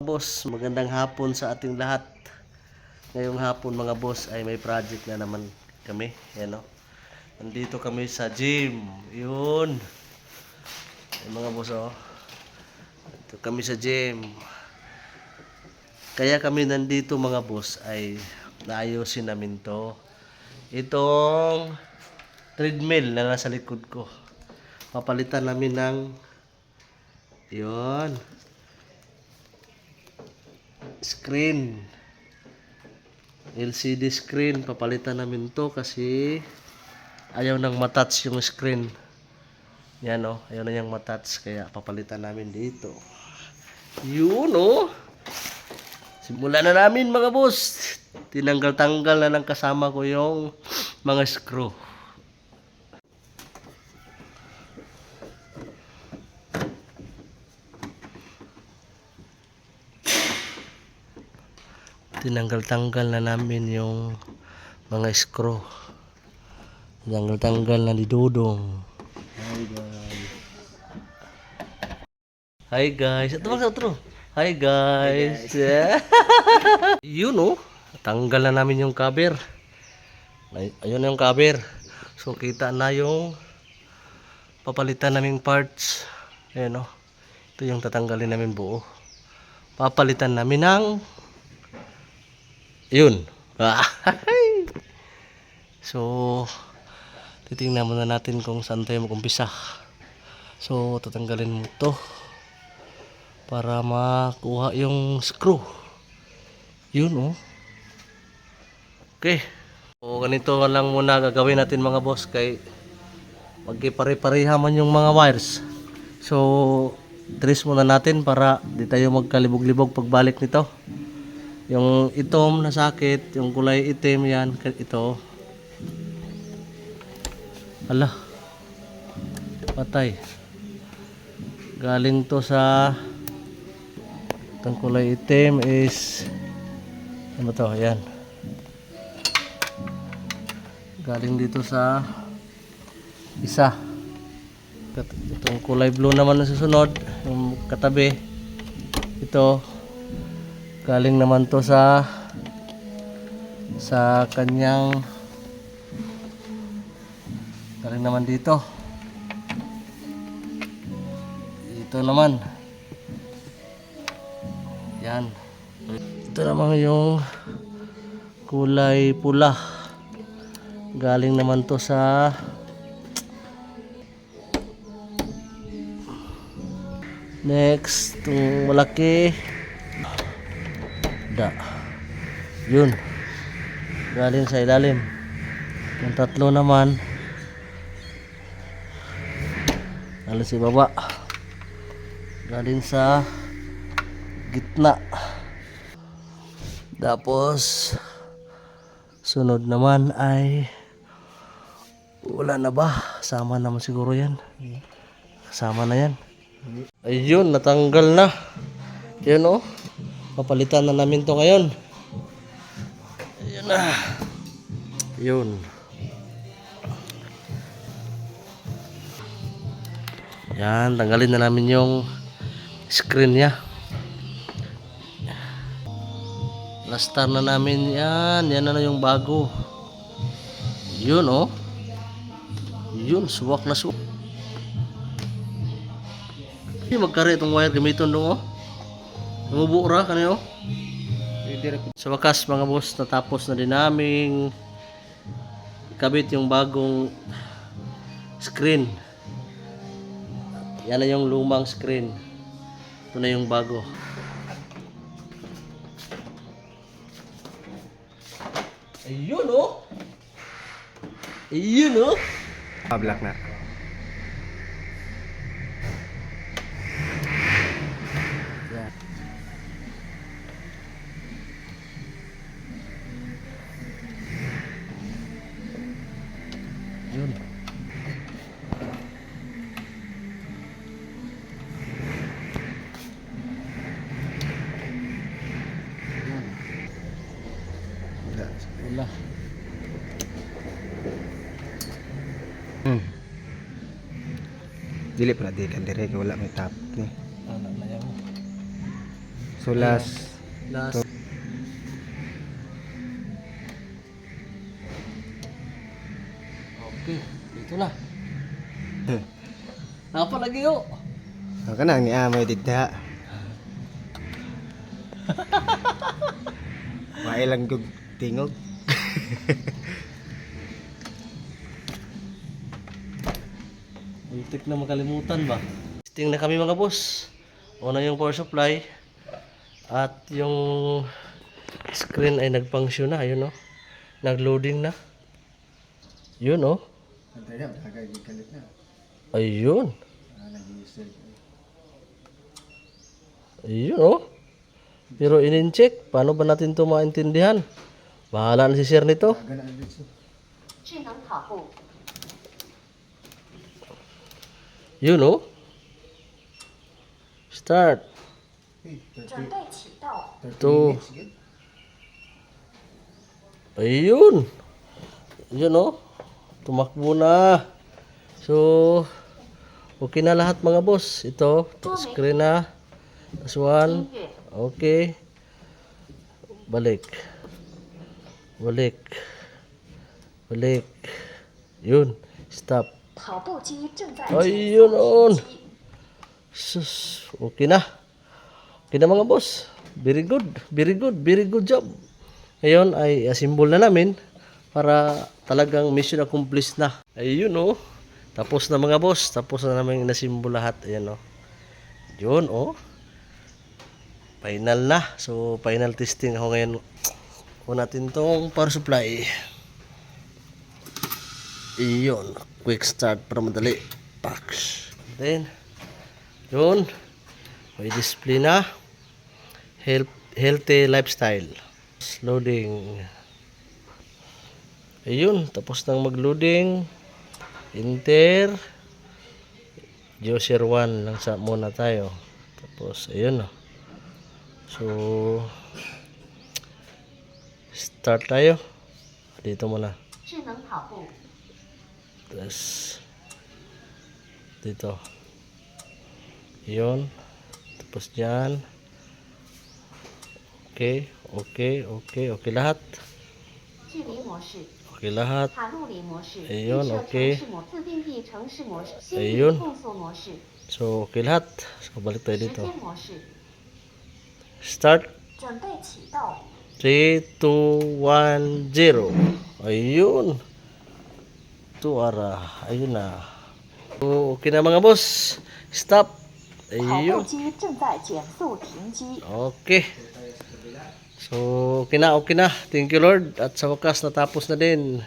Boss, magandang hapon sa ating lahat. Ngayong hapon mga boss ay may project na naman kami. Yan o. Nandito kami sa gym. Yun. Yan, mga boss oh. Nandito kami sa gym. Kaya kami nandito mga boss ay naayusin namin to. Itong treadmill na nasa likod ko. Papalitan namin ng yun screen. LCD screen papalitan namin to kasi ayaw nang matouch yung screen. Yan o ayaw na niyang matouch kaya papalitan namin dito. Yun o simulan na namin mga boss. Tinanggal-tanggal na ng kasama ko yung mga screw tinanggal-tanggal na namin yung mga screw. Tinanggal-tanggal na ni Dudong. Hi guys. Hi guys. Ito ba ito? Hi guys. Yun oh. Tanggal na namin yung cover. Ay- Ayun yung cover. So kita na yung papalitan naming parts. Ayan oh. Ito yung tatanggalin namin buo. Papalitan namin ng yun. so, titingnan muna natin kung saan tayo mag-umpisa. So, tatanggalin mo to para makuha yung screw. Yun, oh. Okay. So, ganito lang muna gagawin natin mga boss kay magkipare-pareha man yung mga wires. So, trace muna natin para di tayo magkalibog-libog pagbalik nito. Yung itom na sakit, yung kulay itim yan, ito. Ala. Patay. Galing to sa itong kulay itim is ano to, yan. Galing dito sa isa. Itong kulay blue naman na susunod, yung katabi. Ito, galing naman to sa sa kanyang galing naman dito. Ito naman. Yan. Ito naman yung kulay pula. Galing naman to sa next itong malaki da yun. Galing sa ilalim. Yung tatlo naman. Galing sa baba. Galing sa gitna. Tapos sunod naman ay wala na ba? Sama naman siguro yan. Kasama na yan. Ayun natanggal na. Yun oh papalitan na namin to ngayon. Ayun na. Yun. Yan tanggalin na namin yung screen niya. Lastar na namin yan. Yan na yung bago. Yun oh. Yun suwak na suwak. Magkari itong wire gamiton dong oh Namubura ka na Sa wakas mga boss, natapos na din naming kabit yung bagong screen. Yan na yung lumang screen. Ito na yung bago. Ayun oh! Ayun oh! Black na. Yun. Wala. Hmm. Dili pala di kan dire wala may tap ni. Ano na yan? So last, Last. Okay, dito na. Napalagi yo. ang kanang ni Amoy dita. Mailang gug tingog. Muntik na makalimutan ba? Testing na kami mga boss. Una yung power supply. At yung screen ay nag-function na. Ayun no. Nag-loading na. Yun Antaya, taga gikalit na. Ayun. Ah, Ayun, oh. Pero in-check, paano ba natin ito maintindihan? Bahala na si sir nito. Taga na. Oh. You oh. know? Start. Ito. Ayun. You oh. know? Tumakbo na. So, okay na lahat mga boss. Ito, screen na. This one. Okay. Balik. Balik. Balik. Yun. Stop. Ayun on. Sus. Okay na. Okay na mga boss. Very good. Very good. Very good job. Ngayon ay asimbol na namin para talagang mission accomplished na. Ayun oh. Tapos na mga boss. Tapos na namin inasimbol lahat. Ayan oh. Yun oh. Final na. So final testing ako ngayon. Kuha natin tong power supply. Iyon. Quick start para madali. Paks. Then, yun. May display na. Health, healthy lifestyle. Loading. Ayun. Tapos nang mag-loading. Enter. User 1 lang sa muna tayo. Tapos, ayun. oh. So, start tayo. Dito muna. 智能跑步， Tapos, dito. Yun. Tapos dyan. Okay, okay, okay, okay lahat. 距离模式， Okay lahat. Ayun, okay. Ayun. So, okay lahat. So, balik tayo dito. Start. 3, 2, Ayun. Tuara. Ayun na. So, okay na mga boss. Stop. Ayun. Okay. So, okay na, okay na. Thank you Lord. At sa wakas natapos na din.